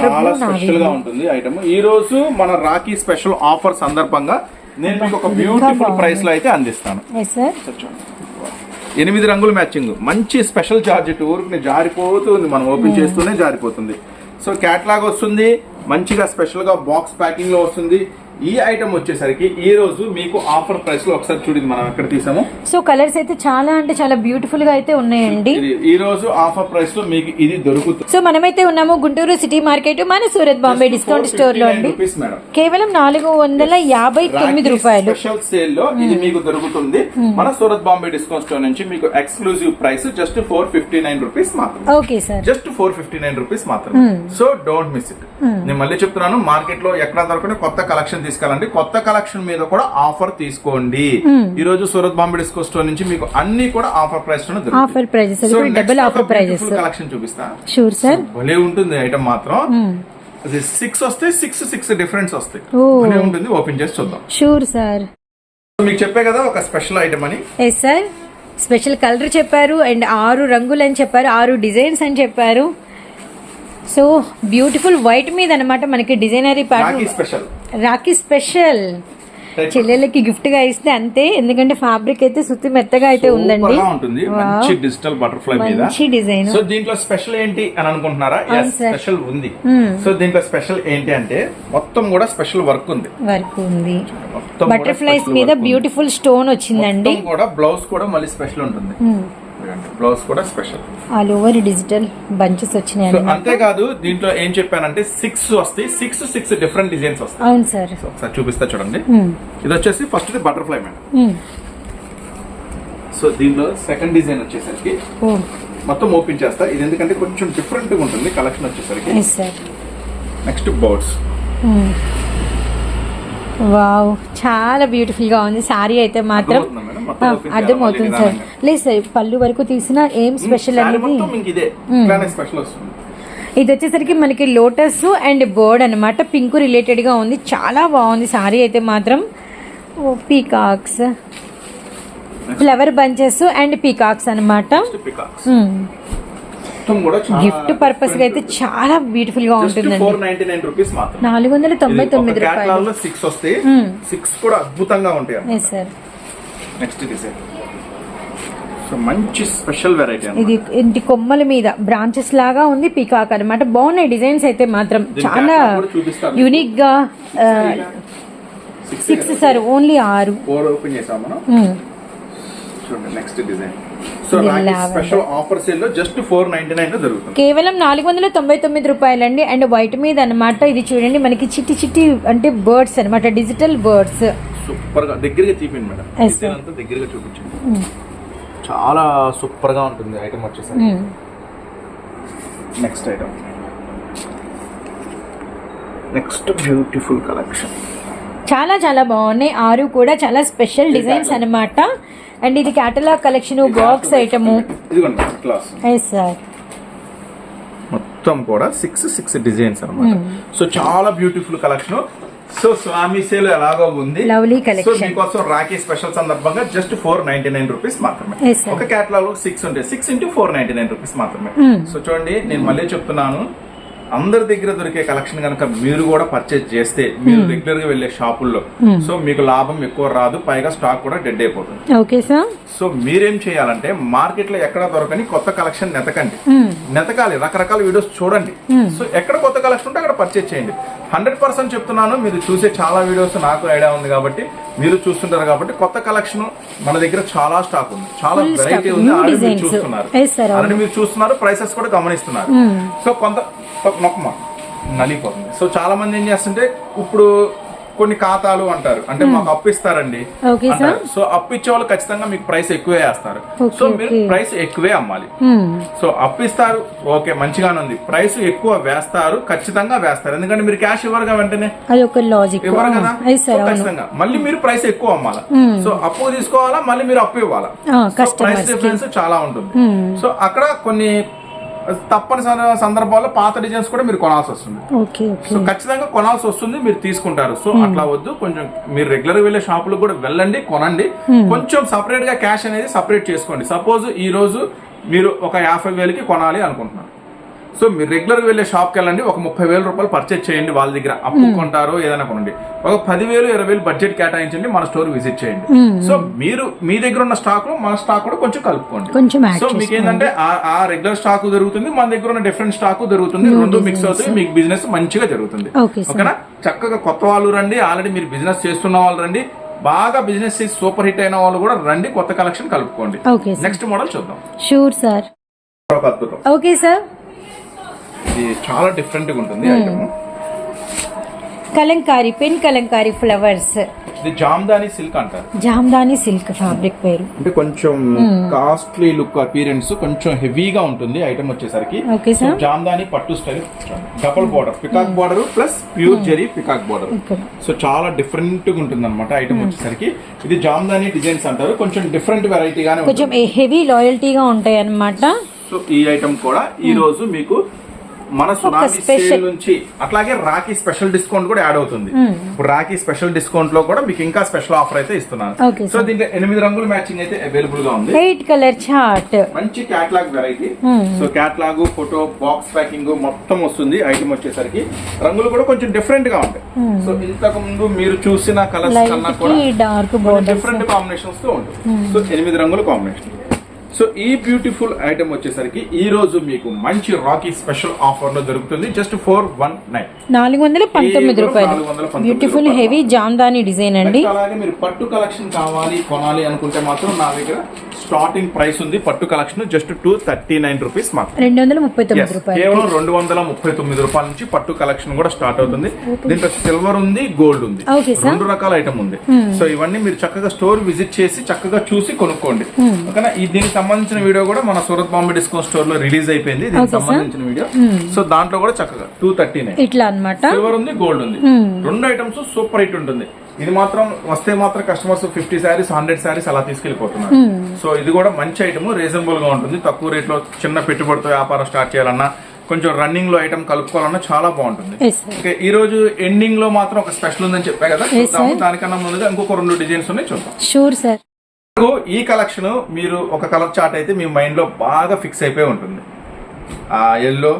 చాలా స్పెషల్గా ఉంటుంది ఐటమ్ ఈ రోజు మన రాఖీ స్పెషల్ ఆఫర్ సందర్భంగా నేను మీకు ఒక బ్యూటిఫుల్ ప్రైస్లో అయితే అందిస్తాను. ఎనిమిది రంగుల మ్యాచింగ్ మంచి స్పెషల్ జార్జెట్ ఊరికి జారిపోతుంది. మనం ఓపెన్ చేస్తూనే జారిపోతుంది. సో క్యాట్లాగ్ వస్తుంది. మంచిగా స్పెషల్గా బాక్స్ ప్యాకింగ్లో వస్తుంది. ఈ ఐటమ్ వచ్చేసరికి ఈ రోజు మీకు ఆఫర్ ప్రైస్లో ఒకసారి చూడండి మనం ఎక్కడ తీసాము. సో కలర్స్ అయితే చాలా అంటే చాలా బ్యూటిఫుల్గా అయితే ఉన్నాయండి. ఈ రోజు ఆఫర్ ప్రైస్లో మీకు ఇది దొరుకుతుంది. సో మనమైతే ఉన్నాము గుంటూరు సిటీ మార్కెట్ మన సూరత్ బాంబే డిస్కౌంట్ స్టోర్లో అండి. కేవలం నాలుగు వందల యాభై తొమ్మిది రూపాయలు. స్పెషల్ సేల్లో ఇది మీకు దొరుకుతుంది. మన సూరత్ బాంబే డిస్కౌంట్ స్టోర్ నుంచి మీకు exclusive price just four fifty nine rupees మాత్రం okay sir just four fifty nine rupees మాత్రమే సో డోంట్ మిస్ ఇట్ నేను మళ్ళీ చెప్తున్నాను మార్కెట్లో ఎక్కడ దొరకని కొత్త కలెక్షన్ తీసుకెళ్ళండి. కొత్త కలెక్షన్ మీద కూడా ఆఫర్ తీసుకోండి. ఈ రోజు సూరత్ బాంబే డిస్కో స్టోర్ నుంచి మీకు అన్ని కూడా offer price. Offer prices double offer collection చూపిస్తా. షూర్ సార్ భలే ఉంటుంది ఐటమ్ మాత్రం. అది సిక్స్ వస్తే సిక్స్ సిక్స్ డిఫరెన్స్ వస్తాయి. భలే ఉంటుంది. ఓపెన్ చేసి చూద్దాం. షూర్ సార్ మీకు చెప్పే కదా ఒక స్పెషల్ ఐటమ్ అని. ఎస్ సార్ స్పెషల్ కలర్ చెప్పారు అండ్ ఆరు రంగులు అని చెప్పారు ఆరు డిజైన్స్ అని చెప్పారు. సో బ్యూటిఫుల్ వైట్ మీద అనమాట మనకి designery pattern. Special. Rakhi special. చెల్లెలకి గిఫ్ట్గా ఇస్తే అంతే ఎందుకంటే ఫ్యాబ్రిక్ అయితే సుత్తి మెత్తగా అయితే ఉందండి. మంచి డిజిటల్ బటర్ఫ్లై మీద. మంచి డిజైన్. సో దీంట్లో స్పెషల్ ఏంటి అని అనుకుంటున్నారా. స్పెషల్ ఉంది. సో దీంట్లో స్పెషల్ ఏంటి అంటే మొత్తం కూడా స్పెషల్ వర్క్ ఉంది. వర్క్ ఉంది. బటర్ఫ్లైస్ మీద బ్యూటిఫుల్ స్టోన్ వచ్చిందండి. కూడా బ్లౌజ్ కూడా మళ్ళీ స్పెషల్ ఉంటుంది. బ్లౌజ్ కూడా special. All over digital bunches వచ్చినాయి. అంతేకాదు దీంట్లో ఏం చెప్పానంటే సిక్స్ వస్తాయి. సిక్స్ సిక్స్ డిఫరెంట్ డిజైన్స్ వస్తాయి. అవును సార్. ఒకసారి చూపిస్తా చూడండి. ఇది వచ్చేసి ఫస్ట్ బటర్ఫ్లై మేడం. సో దీనిలో సెకండ్ డిజైన్ వచ్చేసరికి మొత్తం ఓపెన్ చేస్తా. ఇది ఎందుకంటే కొంచెం డిఫరెంట్గా ఉంటుంది కలెక్షన్ వచ్చేసరికి. నెక్స్ట్ బర్డ్స్ వావ్ చాలా బ్యూటిఫుల్గా ఉంది. సారీ అయితే మాత్రం అర్థమవుతుందా? సార్. లేదు సార్ పళ్ళు వరకు తీసిన ఏం స్పెషల్ అనేది ఇదే ఇట్లానే స్పెషల్ వస్తుంది. ఇది వచ్చేసరికి మనకి లోటస్ అండ్ బర్డ్ అనమాట పింక్ రిలేటెడ్గా ఉంది. చాలా బాగుంది సారీ అయితే మాత్రం. Peacocks flower bunches and peacocks అనమాట గిఫ్ట్ పర్పస్గా అయితే చాలా బ్యూటిఫుల్గా ఉంటుందండి. నాలుగు వందల తొంభై తొమ్మిది రూపాయలు. సిక్స్ వస్తాయి. సిక్స్ కూడా అద్భుతంగా ఉంటాయి సార్ నెక్స్ట్ డిజైన్ సో మంచి స్పెషల్ వెరైటీ ఇది ఇంటి కొమ్మల మీద బ్రాంచెస్ లాగా ఉంది పీకాక్ అన్నమాట. బాగున్నాయి డిజైన్స్ అయితే మాత్రం. చాలా. యూనిక్గా సిక్స్ సార్ ఓన్లీ ఆరు. ఓపెన్ చేసాం మనం. మ్మ్. చూడండి next design so. Special offer సేల్లో జస్ట్ ఫోర్ నైన్టీ నైన్ దొరుకుతుంది. కేవలం నాలుగు వందల తొంభై తొమ్మిది రూపాయలండి. అండ్ వైట్ మీద అన్నమాట ఇది చూడండి మనకి చిట్టి చిట్టి అంటే బర్డ్స్ అన్నమాట డిజిటల్ బర్డ్స్. సూపర్గా దగ్గరగా తీపిండి మేడం. దగ్గరగా చూపించండి. చాలా సూపర్గా ఉంటుంది ఐటమ్ వచ్చేసరికి. Next item next beautiful collection చాలా చాలా బాగున్నాయి. ఆరు కూడా చాలా స్పెషల్ డిజైన్స్ అన్నమాట. అండ్ ఇది catalogue collection box item yes sir మొత్తం కూడా సిక్స్ సిక్స్ డిజైన్స్ అన్నమాట. సో చాలా బ్యూటిఫుల్ కలెక్షన్ సో స్వామి సేల్ ఎలాగో ఉంది? Lovely so collection. మీకోసం రాఖీ స్పెషల్ సందర్భంగా just four ninety nine rupees మాత్రమే. ఒక కేటలాగ్ సిక్స్ ఉంటాయి six into four ninety nine rupees మాత్రమే సో చూడండి నేను మళ్ళీ చెప్తున్నాను. అందరి దగ్గర దొరికే కలెక్షన్ కనుక మీరు కూడా పర్చేజ్ చేస్తే మీరు రెగ్యులర్గా వెళ్ళే షాపుల్లో సో మీకు లాభం ఎక్కువ రాదు పైగా స్టాక్ కూడా డెడ్ అయిపోతుంది. ఓకే సార్ సో మీరేం చేయాలంటే మార్కెట్లో ఎక్కడ దొరకని కొత్త కలెక్షన్ నెతకండి. నెతకాలి రకరకాల వీడియోస్ చూడండి. సో ఎక్కడ కొత్త కలెక్షన్ ఉంటే అక్కడ పర్చేజ్ చేయండి. హండ్రెడ్ పర్సెంట్ చెప్తున్నాను. మీరు చూసే చాలా వీడియోస్ నాకు ఐడియా ఉంది కాబట్టి మీరు చూస్తుంటారు కాబట్టి కొత్త కలెక్షన్ మన దగ్గర చాలా స్టాక్ ఉంది. చాలా వెరైటీ ఉంది. ఆల్రెడీ మీరు. చూస్తున్నారు. ఆల్రెడీ మీరు చూస్తున్నారు ప్రైసెస్ కూడా గమనిస్తున్నారు. సో కొంత నొక్కమా నలిపోతుంది సో చాలా మంది ఏం చేస్తుంటే ఇప్పుడు కొన్ని ఖాతాలు అంటారు. అంటే మాకు అప్పు ఇస్తారండి. సో అప్పు ఇచ్చే వాళ్ళు ఖచ్చితంగా మీకు ప్రైస్ ఎక్కువే వేస్తారు. సో మీరు. ప్రైస్ ఎక్కువే అమ్మాలి. సో అప్పు ఇస్తారు. ఓకే మంచిగానే ఉంది. ప్రైస్ ఎక్కువ వేస్తారు. ఖచ్చితంగా వేస్తారు. ఎందుకంటే మీరు క్యాష్ ఇవ్వరుగా వెంటనే. ఇవ్వరు కదా? అవును. ఖచ్చితంగా. మళ్ళీ మీరు ప్రైస్ ఎక్కువ అమ్మాలా. సో అప్పు తీసుకోవాలా మళ్ళీ మీరు అప్పు ఇవ్వాలా. Customers price. డిఫరెన్స్ చాలా ఉంటుంది. సో అక్కడ కొన్ని తప్పని సంద- సందర్భాల్లో పాత డిజైన్స్ కూడా మీరు కొనాల్సి వస్తుంది. సో ఖచ్చితంగా కొనాల్సి వస్తుంది మీరు తీసుకుంటారు. సో అట్లా వద్దు కొంచెం మీరు రెగ్యులర్ వెళ్ళే షాపులకు కూడా వెళ్ళండి కొనండి. కొంచెం సపరేట్గా క్యాష్ అనేది సపరేట్ చేసుకోండి. సపోజ్ ఈ రోజు మీరు ఒక యాభై వేలకి కొనాలి అనుకుంటున్నారు సో మీరు రెగ్యులర్ వెళ్ళే షాప్కి వెళ్ళండి ఒక ముప్పై వేల రూపాయలు పర్చేజ్ చేయండి వాళ్ళ దగ్గర. అప్పు కొంటారో ఏదైనా కొనండి. ఒక పదివేలు ఇరవై వేలు బడ్జెట్ కేటాయించండి మన స్టోర్ విజిట్ చేయండి. సో మీరు మీ దగ్గర ఉన్న స్టాక్లో మన స్టాక్ కూడా కొంచెం కలుపుకోండి. సో మీకు ఏంటంటే ఆ- రెగ్యులర్ స్టాక్ దొరుకుతుంది మన దగ్గర ఉన్న డిఫరెంట్ స్టాక్ దొరుకుతుంది రెండు మిక్స్ అవుతాయి మీకు బిజినెస్ మంచిగా జరుగుతుంది. ఓకేనా? చక్కగా కొత్త వాళ్ళు రండి ఆల్రెడీ మీరు బిజినెస్ చేస్తున్న వాళ్ళు రండి బాగా బిజినెస్ చేసి సూపర్ హిట్ అయిన వాళ్ళు కూడా రండి కొత్త కలెక్షన్ కలుపుకోండి. నెక్స్ట్ మోడల్ చూద్దాం. షూర్ సార్ ఓకే సార్ ఇది చాలా డిఫరెంట్గా ఉంటుంది Hmm. Item Kalamkari pen Kalamkari flowers. ఇది జామ్దాని సిల్క్ అంటారు. జామ్దాని సిల్క్ ఫ్యాబ్రిక్ పేరు. అంటే కొంచెం Hmm. కాస్ట్లీ లుక్ అపీరెన్స్ కొంచెం హెవీగా ఉంటుంది ఐటమ్ వచ్చేసరికి. Okay, sir. సో జామ్దాని పట్టు style double border peacock border plus pure zari peacock border so చాలా డిఫరెంట్గా ఉంటుంది అనమాట ఐటమ్ వచ్చేసరికి. ఇది జామ్దాని డిజైన్స్ అంటారు. కొంచెం డిఫరెంట్ వెరైటీగానే కొంచెం హెవీ లాయల్టీగా ఉంటాయి అన్నమాట సో ఈ ఐటమ్ కూడా ఈ రోజు మీకు మన సునామీ నుంచి అట్లాగే రాఖీ స్పెషల్ డిస్కౌంట్ కూడా యాడ్ అవుతుంది. ఇప్పుడు రాఖీ స్పెషల్ డిస్కౌంట్లో కూడా మీకు ఇంకా స్పెషల్ ఆఫర్ అయితే ఇస్తున్నాను. సో దీంట్లో ఎనిమిది రంగుల మ్యాచింగ్ అయితే అవైలబుల్గా ఉంది. ఎయిట్ కలర్ చార్ట్ మంచి catalogue variety so catalogue photo box packing మొత్తం వస్తుంది ఐటమ్ వచ్చేసరికి. రంగులు కూడా కొంచెం డిఫరెంట్గా ఉంటాయి. సో ఇంతకు ముందు మీరు చూసిన కలర్స్ కన్నా కూడా డిఫరెంట్ కాంబినేషన్స్తో ఉంటుంది. సో ఎనిమిది రంగుల కాంబినేషన్ సో ఈ బ్యూటిఫుల్ ఐటమ్ వచ్చేసరికి ఈ రోజు మీకు మంచి రాకీ స్పెషల్ ఆఫర్లో దొరుకుతుంది. Just four one nine. నాలుగు వందల పంతొమ్మిది రూపాయలు. 419 బ్యూటిఫుల్. హెవీ జామ్దాని డిజైన్ అండి. అలాగే మీరు పట్టు కలెక్షన్ కావాలి కొనాలి అనుకుంటే మాత్రం నా దగ్గర స్టార్టింగ్ ప్రైస్ ఉంది. పట్టు collection just two thirty nine rupees మాత్రం రెండు వందల ముప్పై Yes, తొమ్మిది రూపాయలు. కేవలం రెండు వందల ముప్పై తొమ్మిది రూపాయల నుంచి పట్టు కలెక్షన్ కూడా స్టార్ట్ అవుతుంది. దీంట్లో సిల్వర్ ఉంది గోల్డ్ ఉంది. రెండు రకాల ఐటమ్ ఉంది. సో ఇవన్నీ మీరు చక్కగా స్టోర్ విజిట్ చేసి చక్కగా చూసి కొనుక్కోండి. ఓకేనా? ఈ దీనికి సంబంధించిన వీడియో కూడా మన సూరత్ బాంబే డిస్కౌంట్ స్టోర్లో రిలీజ్ అయిపోయింది. దీనికి. సంబంధించిన వీడియో. సో దాంట్లో కూడా చక్కగా టూ థర్టీ నైన్ ఇట్లా అన్నమాట. సిల్వర్ ఉంది గోల్డ్ ఉంది. రెండు ఐటమ్స్ సూపర్ హిట్ ఉంటుంది. ఇది మాత్రం వస్తే మాత్రం customers fifty saris hundred saris అలా తీసుకెళ్ళిపోతున్నారు సో ఇది కూడా మంచి ఐటమ్ రీజనబుల్గా ఉంటుంది. తక్కువ రేట్లో చిన్న పెట్టుబడితో వ్యాపారం స్టార్ట్ చేయాలన్నా కొంచెం రన్నింగ్లో ఐటమ్ కలుపుకోవాలన్నా చాలా బాగుంటుంది. ఈ రోజు ఎండింగ్లో మాత్రం ఒక స్పెషల్ ఉందని చెప్పా కదా దానికన్నా ముందుగా ఇంకొక రెండు డిజైన్స్ ఉన్నాయి చూద్దాం. షూర్ సార్ ఈ కలెక్షన్ మీరు ఒక కలర్ చార్ట్ అయితే మీ మైండ్లో బాగా ఫిక్స్ అయిపోయి ఉంటుంది. ఆ yellow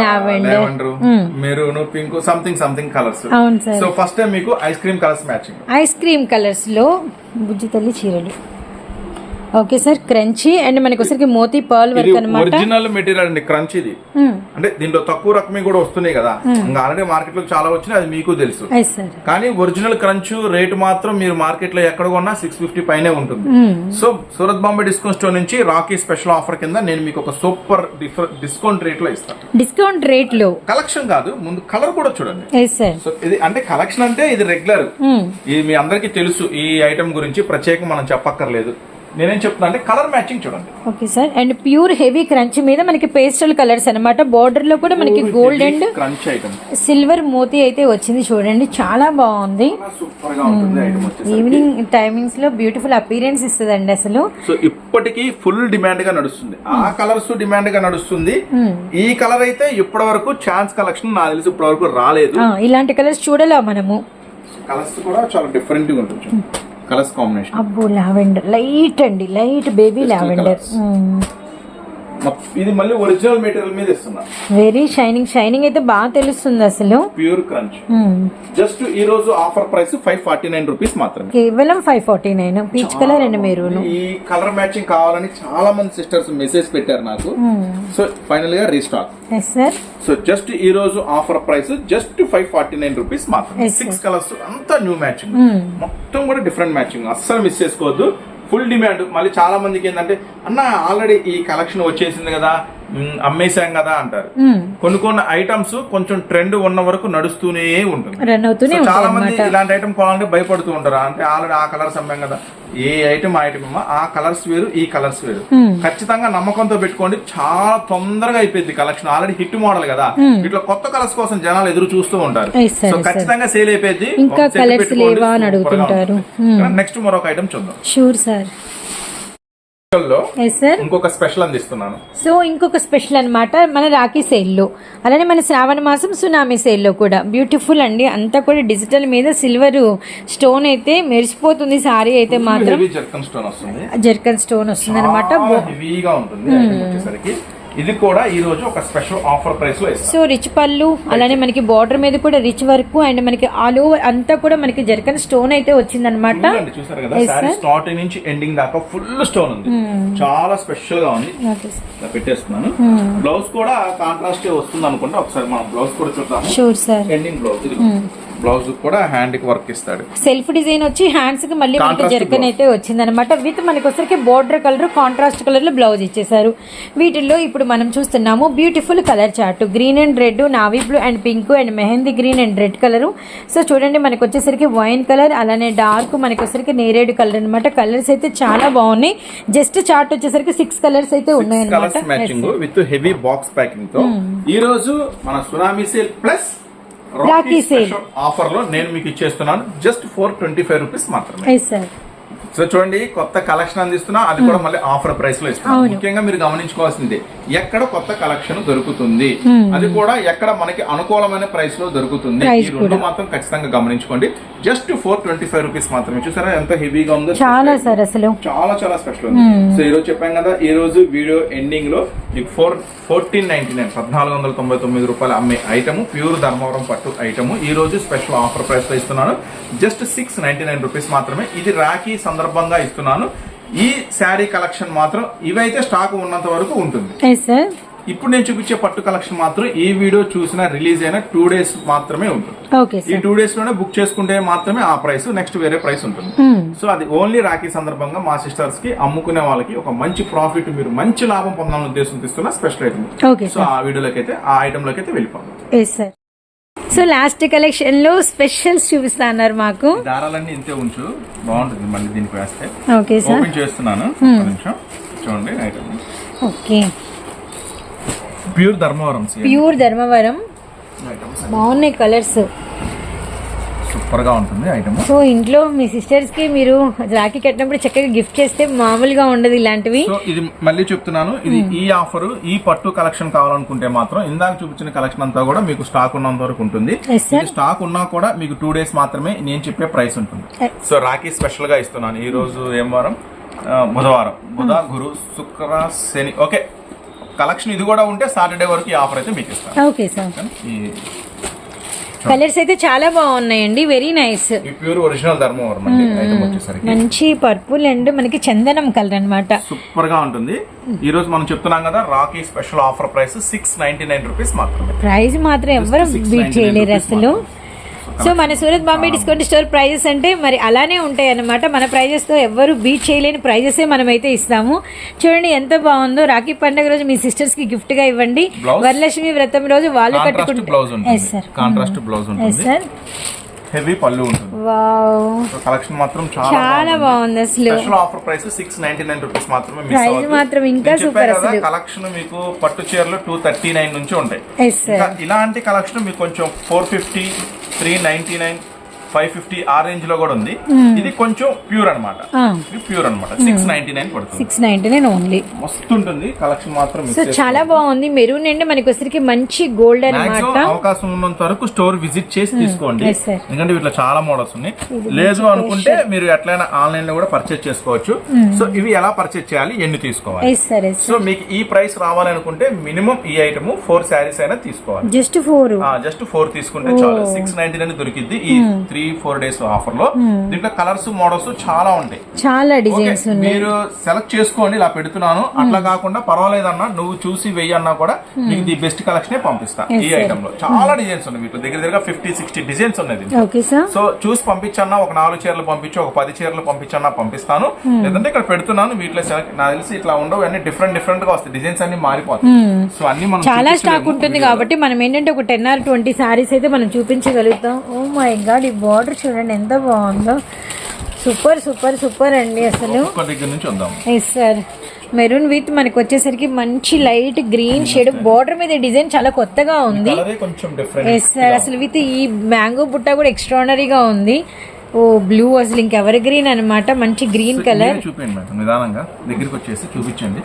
lavender maroon pink something something colours so first time మీకు ice cream colours matching ice cream కలర్స్లో బుజ్జి తల్లి చీరలు. ఓకే సార్ క్రంచీ అండ్ మనకి వచ్చరికి మోతీ పర్ల్ వర్క్ అనమాట ఒరిజినల్ మెటీరియల్ అండి క్రంచ్ ఇది. అంటే దీంట్లో తక్కువ రకమే కూడా వస్తున్నాయి కదా. ఇంకా ఆల్రెడీ మార్కెట్లో చాలా వచ్చినాయి అది మీకు తెలుసు. కానీ ఒరిజినల్ క్రంచ్ రేట్ మాత్రం మీరు మార్కెట్లో ఎక్కడ కొన్నా సిక్స్ ఫిఫ్టీ పైనే ఉంటుంది. So Surat Bombay discount store నుంచి రాకీ స్పెషల్ ఆఫర్ కింద నేను మీకు ఒక సూపర్ డిస్కౌంట్ రేట్లో ఇస్తాను. డిస్కౌంట్ రేట్లో కలెక్షన్ కాదు ముందు కలర్ కూడా చూడండి. సో ఇది అంటే కలెక్షన్ అంటే ఇది రెగ్యులర్. ఇది మీ అందరికీ తెలుసు ఈ ఐటమ్ గురించి ప్రత్యేకం మనం చెప్పక్కర్లేదు. నేనేం చెప్తున్నా అంటే కలర్ మ్యాచింగ్ చూడండి. Okay sir. And pure heavy crunch మీద మనకి పేస్టల్ కలర్స్ అన్నమాట. బార్డర్లో కూడా మనకి gold and crunch item silver Moti అయితే వచ్చింది చూడండి. చాలా బాగుంది. సూపర్గా ఉంటుంది ఐటమ్ వచ్చేసి ఈవినింగ్ టైమింగ్స్లో బ్యూటిఫుల్ అపీరెన్స్ ఇస్తుందండి అసలు. సో ఇప్పటికీ ఫుల్ డిమాండ్గా నడుస్తుంది. ఆ కలర్స్ డిమాండ్గా నడుస్తుంది. ఈ కలర్ అయితే ఇప్పటి వరకు ఛాన్స్ కలెక్షన్ నాకు తెలిసి ఇప్పటి వరకు రాలేదు ఇలాంటి కలర్స్ చూడలా మనము. కలర్స్ కూడా చాలా డిఫరెంట్గా ఉంటుంది. కలర్స్ కాంబినేషన్ అబ్బో లావెండర్ లైట్ అండి లైట్ బేబీ లావెండర్ ఇది మళ్ళీ ఒరిజినల్ మెటీరియల్ మీద ఇస్తున్నా. వెరీ షైనింగ్ షైనింగ్ అయితే బాగా తెలుస్తుంది అసలు. Pure crunch. జస్ట్ ఈ రోజు offer price five forty nine rupees మాత్రమే. కేవలం five forty nine peach colour and maroon. ఈ కలర్ మ్యాచింగ్ కావాలని చాలా మంది సిస్టర్స్ మెసేజ్ పెట్టారు నాకు. సో ఫైనల్గా రీస్టాక్ సార్ సో జస్ట్ ఈ రోజు offer price just five forty nine rupees మాత్రమే. Yes, సిక్స్ కలర్స్ అంతా న్యూ మ్యాచింగ్ మొత్తం కూడా డిఫరెంట్ మ్యాచింగ్ అస్సలు మిస్ చేసుకోవద్దు. Full demand. మళ్ళీ చాలా మందికి ఏంటంటే అన్న ఆల్రెడీ ఈ కలెక్షన్ వచ్చేసింది కదా అమ్మేశాం కదా అంటారు. కొన్ని కొన్ని ఐటమ్స్ కొంచెం ట్రెండ్ ఉన్న వరకు నడుస్తూనే ఉంటుంది. చాలా మంది ఇలాంటి ఐటమ్ కొనాలంటే భయపడుతూ ఉంటారు. అంటే ఆల్రెడీ ఆ కలర్స్ అమ్మాం కదా. ఏ ఐటమ్ ఆ ఐటమ్ ఆ కలర్స్ వేరు ఈ కలర్స్ వేరు. ఖచ్చితంగా నమ్మకంతో పెట్టుకోండి. చాలా తొందరగా అయిపోయింది కలెక్షన్ ఆల్రెడీ హిట్ మోడల్ కదా. ఇట్లా కొత్త కలర్స్ కోసం జనాలు ఎదురు చూస్తూ ఉంటారు. సో ఖచ్చితంగా సేల్ అయిపోయింది. ఇంకా colours లేవా అని అడుగుతుంటారు. నెక్స్ట్ మరొక ఐటమ్ చూద్దాం. షూర్ సార్ ఇంకొక స్పెషల్ అందిస్తున్నాను. సో ఇంకొక స్పెషల్ అన్నమాట మన రాఖీ సేల్లో. అలానే మన శ్రావణ మాసం సునామీ సేల్లో కూడా. బ్యూటిఫుల్ అండి. అంతా కూడా డిజిటల్ మీద సిల్వర్ స్టోన్ అయితే మెరిసిపోతుంది. సారీ అయితే మాత్రం. జర్కన్ స్టోన్ వస్తుంది. జర్కన్ స్టోన్ వస్తుంది అనమాట ఇది కూడా ఈ రోజు ఒక స్పెషల్ ఆఫర్ ప్రైస్లో సో రిచ్ పళ్ళు అలానే మనకి బార్డర్ మీద కూడా రిచ్ వర్క్ అండ్ మనకి ఆల్ ఓవర్ అంతా కూడా మనకి జర్కన్ స్టోన్ అయితే చూడండి చూసారు కదా సారీ స్టార్టింగ్ నుంచి ఎండింగ్ దాకా ఫుల్ స్టోన్ ఉంది. చాలా స్పెషల్గా ఉంది. పెట్టేస్తున్నాను. బ్లౌజ్ కూడా కాంట్రాస్ట్ వస్తుంది అనుకుంటా ఒకసారి మనం బ్లౌజ్ కూడా sure sir ending blouse blouse కూడా హ్యాండ్కి వర్క్ ఇస్తాడు. సెల్ఫ్ డిజైన్ వచ్చి హ్యాండ్స్కి మళ్ళీ మనకి జర్కన్ అయితే వచ్చిందనమాట విత్ మనకి వచ్చరికి బోర్డర్ కలర్ కాంట్రాస్ట్ కలర్లో బ్లౌజ్ ఇచ్చేసారు వీటిల్లో ఇప్పుడు మనం చూస్తున్నాము beautiful colour chart green and red navy blue and pink and mehndi green and red colour so చూడండి మనకి వచ్చేసరికి వైన్ కలర్ అలానే డార్క్ మనకి వచ్చేసరికి నేరేడు కలర్ అనమాట కలర్స్ అయితే చాలా బాగున్నాయి. జస్ట్ చార్ట్ వచ్చేసరికి సిక్స్ కలర్స్ అయితే ఉన్నాయి విత్ హెవీ బాక్స్ ప్యాకింగ్తో. ఈ రోజు మన tsunami sale plus Rakhi sale. ఆఫర్లో నేను మీకు ఇచ్చేస్తున్నాను. Just four twenty five rupees మాత్రమే సో చూడండి కొత్త కలెక్షన్ అందిస్తున్నా అది కూడా మళ్ళీ ఆఫర్ ప్రైస్లో ఇస్తున్నా. ముఖ్యంగా మీరు గమనించుకోవాల్సింది ఎక్కడ కొత్త కలెక్షన్ దొరుకుతుంది? అది కూడా ఎక్కడ మనకి అనుకూలమైన ప్రైస్లో దొరుకుతుంది? ఈ రెండు మాత్రం ఖచ్చితంగా గమనించుకోండి. Just four twenty five rupees మాత్రమే. చూసారా ఎంత హెవీగా ఉందో చాలా సార్ అసలు. చాలా చాలా స్పెషల్ ఉంది. సో ఈ రోజు చెప్పాం కదా ఈ రోజు వీడియో ఎండింగ్లో మీకు ఫోర్ ఫోర్టీన్ నైన్టీ నైన్ పద్నాలుగు వందల తొంభై తొమ్మిది రూపాయలు అమ్మే ఐటమ్ ప్యూర్ ధర్మవరం పట్టు ఐటము. ఈ రోజు స్పెషల్ ఆఫర్ ప్రైస్లో ఇస్తున్నాను. Just six ninety nine rupees మాత్రమే. ఇది రాఖీ సందర్భంగా ఇస్తున్నాను. ఈ శారీ కలెక్షన్ మాత్రం ఇవైతే స్టాక్ ఉన్నంత వరకు ఉంటుంది. ఇప్పుడు నేను చూపించే పట్టు కలెక్షన్ మాత్రం ఈ వీడియో చూసిన రిలీజ్ అయిన టూ డేస్ మాత్రమే ఉంటుంది. ఈ టూ డేస్లోనే బుక్ చేసుకుంటే మాత్రమే ఆ ప్రైస్ నెక్స్ట్ వేరే ప్రైస్ ఉంటుంది. సో అది ఓన్లీ రాఖీ సందర్భంగా మా సిస్టర్స్కి అమ్ముకునే వాళ్ళకి ఒక మంచి ప్రాఫిట్ మీరు మంచి లాభం పొందాలని ఉద్దేశంతో ఇస్తున్న స్పెషల్ ఐటమ్. సో ఆ వీడియోలోకి అయితే ఆ ఐటమ్లోకి అయితే వెళ్ళిపోతాం సో లాస్ట్ కలెక్షన్లో స్పెషల్స్ చూపిస్తా అన్నారు మాకు. దారాలన్నీ ఇంతే ఉంచు. బాగుంటుంది. మళ్ళీ దీనికి వేస్తే. ఓకే సార్ ఓపెన్ చేస్తున్నాను. నిమిషం. చూడండి item okay pure Dharmavaram pure Dharmavaram. Items బాగున్నాయి కలర్స్. సూపర్గా ఉంటుంది ఐటమ్. సో ఇంట్లో మీ సిస్టర్స్కి మీరు రాఖీ కట్టినప్పుడు చక్కగా గిఫ్ట్ చేస్తే మామూలుగా ఉండదు ఇలాంటివి. సో ఇది మళ్ళీ చెప్తున్నాను ఇది ఈ ఆఫర్ ఈ పట్టు కలెక్షన్ కావాలనుకుంటే మాత్రం ఇందాక చూపించిన కలెక్షన్ అంతా కూడా మీకు స్టాక్ ఉన్నంత వరకు ఉంటుంది. స్టాక్ ఉన్నా కూడా మీకు టూ డేస్ మాత్రమే నేను చెప్పే ప్రైస్ ఉంటుంది. సో రాఖీ స్పెషల్గా ఇస్తున్నాను. ఈ రోజు ఏం వారం? బుధవారం. బుధ గురు శుక్ర శని. ఓకే. కలెక్షన్ ఇది కూడా ఉంటే సాటర్డే వరకు ఈ ఆఫర్ అయితే మీకు ఇస్తాను. Okay sir. ఈ కలర్స్ అయితే చాలా బాగున్నాయండి. Very nice pure original Dharmavaram అండి ఐటమ్ వచ్చేసరికి. మంచి పర్పుల్ అండ్ మనకి చందనం కలర్ అన్నమాట. సూపర్గా ఉంటుంది. ఈ రోజు మనం చెప్తున్నాం కదా Rakhi special offer price six ninety nine rupees మాత్రమే. ప్రైస్ మాత్రం ఎవరు బీట్ 699 చేయలేరు అసలు. సో మన Surat Bombay discount store prices అంటే మరి అలానే ఉంటాయి అన్నమాట మన ప్రైజెస్తో ఎవరు బీట్ చేయలేని ప్రైజెస్ మనమైతే ఇస్తాము. చూడండి ఎంత బాగుందో. రాఖీ పండుగ రోజు మీ సిస్టర్స్కి గిఫ్ట్గా ఇవ్వండి? వరలక్ష్మి వ్రతం రోజు వాళ్ళు కాంట్రాస్ట్ కట్టుకుంటే బ్లౌజ్ ఎస్ ఉంటుంది సార్ కాంట్రాస్ట్ బ్లౌజ్ ఎస్ ఉంటుంది. సార్ హెవీ పళ్ళు ఉంటుంది. కలెక్షన్ మాత్రం చాలా చాలా బాగుంది. అసలు. Special offer price six ninety nine rupees మాత్రమే Price మాత్రం ఇంకా అసలు. కలెక్షన్ మీకు పట్టు చీరలు టూ థర్టీ నైన్ నుంచి ఉంటాయి. ఇలాంటి కలెక్షన్ మీకు కొంచెం four fifty three ninety nine five fifty ఆ రేంజ్లో కూడా ఉంది. ఇది కొంచెం ప్యూర్ అన్నమాట. ఇది ప్యూర్ అన్నమాట. సిక్స్ నైన్టీ నైన్ పడుతుంది. సిక్స్ నైన్టీ నైన్ ఓన్లీ మస్తు ఉంటుంది కలెక్షన్ మాత్రం సో చాలా బాగుంది. మెరూన్ అండి మనకి వచ్చరికి మంచి గోల్డ్ అన్నమాట. అవకాశం ఉన్నంత వరకు స్టోర్ విజిట్ చేసి తీసుకోండి. ఎందుకంటే వీటిలో చాలా మోడల్స్ ఉన్నాయి. లేదు అనుకుంటే మీరు ఎట్లయినా ఆన్లైన్లో కూడా పర్చేస్ చేసుకోవచ్చు. సో ఇవి ఎలా పర్చేస్ చేయాలి? ఎన్ని తీసుకోవాలి? సో మీకు ఈ ప్రైస్ రావాలనుకుంటే మినిమం ఈ ఐటమ్ ఫోర్ శారీస్ అయినా తీసుకోవాలి. జస్ట్ ఫోర్ జస్ట్ ఫోర్ తీసుకుంటే చాలు. సిక్స్ నైన్టీ నైన్ దొరికింది ఈ త్రీ ఫోర్ డేస్ ఆఫర్లో దీంట్లో కలర్స్ మోడల్స్ చాలా ఉంటాయి. చాలా డిజైన్స్ మీరు సెలెక్ట్ చేసుకోండి ఇలా పెడుతున్నాను. అట్లా కాకుండా పర్వాలేదన్నా నువ్వు చూసి వెయ్యి అన్నా కూడా మీకు ది బెస్ట్ కలెక్షన్ పంపిస్తా ఈ ఐటమ్లో. చాలా డిజైన్స్ ఉన్నాయి వీటిలో. దగ్గర దగ్గర fifty sixty designs sir so చూసి పంపించన్నా ఒక నాలుగు చీరలు పంపించి ఒక పది చీరలు పంపించన్నా పంపిస్తాను. లేదంటే ఇక్కడ పెడుతున్నాను వీటిలో సెలెక్ట్ నాకు తెలిసి ఇట్లా ఉండవు అన్ని డిఫరెంట్ డిఫరెంట్గా వస్తాయి. డిజైన్స్ అన్ని మారిపోతాయి. సో అన్ని మనం చాలా స్టాక్ ఉంటుంది. కాబట్టి మనం ఏంటంటే ఒక టెన్ ఆర్ ట్వంటీ సారీస్ అయితే మనం చూపించగలుగుతాం. ఓ మై గాడ్ ఈ బార్డర్ చూడండి ఎంత బాగుందో. సూపర్ సూపర్ సూపర్ అండి అసలు. దగ్గర నుంచి ఎస్ సార్ మెరూన్ విత్ మనకి వచ్చేసరికి మంచి లైట్ గ్రీన్ షేడ్ బార్డర్ మీద డిజైన్ చాలా కొత్తగా ఉంది. ఎస్ సార్ అసలు విత్ ఈ మ్యాంగో బుట్ట కూడా ఎక్స్ట్రానరీగా ఉంది. ఓ బ్లూ అసలు ఇంకెవర్ గ్రీన్ అన్నమాట. మంచి గ్రీన్ కలర్ చూపించండి మేడం నిదానంగా దగ్గరికి వచ్చేసి చూపించండి.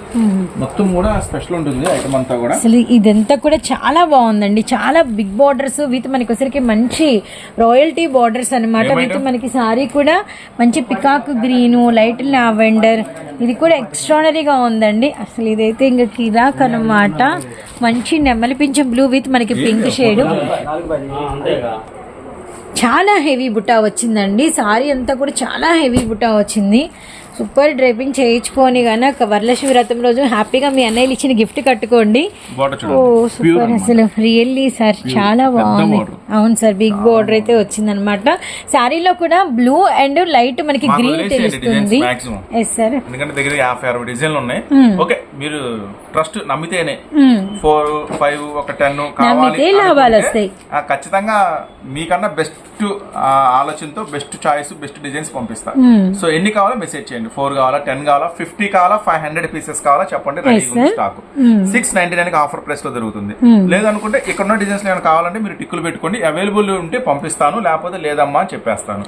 మొత్తం కూడా స్పెషల్ ఉంటుంది ఐటమ్ అంతా కూడా. అసలు ఇదంతా కూడా చాలా బాగుందండి. చాలా బిగ్ బార్డర్స్ విత్ మనకి వచ్చరికి మంచి రాయల్టీ బార్డర్స్ అన్నమాట. ఏం విత్? మనకి సారీ కూడా మంచి పికాక్ గ్రీన్ లైట్ లావెండర్ ఇది కూడా ఎక్స్ట్రానరీగా ఉందండి. అసలు ఇదైతే ఇంకా కిరాక్ అన్నమాట. మంచి నెమలి పింఛం బ్లూ విత్ మనకి పింక్ షేడ్ చాలా హెవీ బుట్ట వచ్చిందండి. సారీ అంతా కూడా చాలా హెవీ బుట్ట వచ్చింది. సూపర్ డ్రైపింగ్ చేయించుకొని కనుక వరలక్ష్మి వ్రతం రోజు హ్యాపీగా మీ అన్నయ్యలు ఇచ్చిన గిఫ్ట్ కట్టుకోండి. Oh super. అసలు రియల్లీ సార్ చాలా బాగుంది. అవును సార్ బిగ్ బోర్డర్ అయితే వచ్చింది అనమాట శారీలో కూడా బ్లూ అండ్ లైట్ మనకి గ్రీన్ తెలుస్తుంది. ఎస్ సార్ ఎందుకంటే దగ్గర యాభై అరవై డిజైన్లు ఉన్నాయి. ఓకే మీరు ట్రస్ట్ నమ్మితేనే ఫోర్ ఫైవ్ ఒక టెన్ నమ్మితే లాభాలు వస్తాయి. ఖచ్చితంగా మీకన్నా బెస్ట్ ఆలోచనతో బెస్ట్ చాయిస్ బెస్ట్ డిజైన్స్ పంపిస్తా. సో ఎన్ని కావాలో మెసేజ్ చేయండి. చూడండి ఫోర్ కావాలా టెన్ కావాలా ఫిఫ్టీ కావాలా ఫైవ్ హండ్రెడ్ పీసెస్ కావాలా చెప్పండి రెడీ ఉంది stock. Six ninety nine offer ప్రైస్లో దొరుకుతుంది లేదనుకుంటే ఇక్కడ ఉన్న డిజైన్స్ ఏమైనా కావాలంటే మీరు టిక్కులు పెట్టుకోండి. అవైలబుల్ ఉంటే పంపిస్తాను లేకపోతే లేదమ్మా అని చెప్పేస్తాను.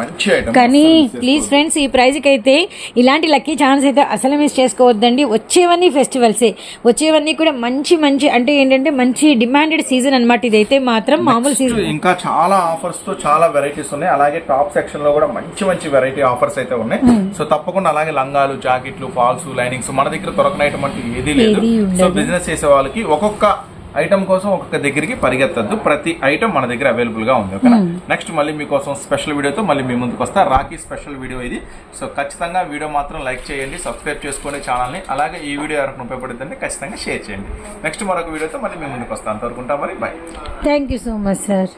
మంచి ఐటమ్ కానీ ప్లీజ్ ఫ్రెండ్స్ ఈ ప్రైజ్కి అయితే ఇలాంటి లక్కీ ఛాన్స్ అయితే అసలు మిస్ చేసుకోవద్దండి. వచ్చేవన్నీ ఫెస్టివల్సే వచ్చేవన్నీ కూడా మంచి మంచి అంటే ఏంటంటే మంచి డిమాండెడ్ సీజన్ అన్నమాట ఇదైతే మాత్రం మామూలు సీజన్ ఇంకా చాలా ఆఫర్స్తో చాలా వెరైటీస్ ఉన్నాయి. అలాగే టాప్ సెక్షన్లో కూడా మంచి మంచి వెరైటీ ఆఫర్స్ అయితే ఉన్నాయి. సో తప్పకుండా అలాగే లంగాలు జాకెట్లు ఫాల్స్ లైనింగ్స్ మన దగ్గర దొరకని ఐటమ్ అంటూ ఏదీ లేదు. సో బిజినెస్ చేసే వాళ్ళకి ఒక్కొక్క ఐటమ్ కోసం ఒక్కొక్క దగ్గరికి పరిగెత్తద్దు. ప్రతి ఐటమ్ మన దగ్గర అవైలబుల్గా ఉంది ఓకేనా? నెక్స్ట్ మళ్ళీ మీకోసం స్పెషల్ వీడియోతో మళ్ళీ మీ ముందుకు వస్తా. రాకీ స్పెషల్ వీడియో ఇది. సో ఖచ్చితంగా వీడియో మాత్రం లైక్ చేయండి సబ్స్క్రైబ్ చేసుకోండి ఛానల్ని అలాగే ఈ వీడియో ఎవరికి ఉపయోగపడుతుందంటే ఖచ్చితంగా షేర్ చేయండి. నెక్స్ట్ మరొక వీడియోతో మళ్ళీ మీ ముందుకు వస్తాను అంతవరకు ఉంటాం మరి. Bye thank you so much sir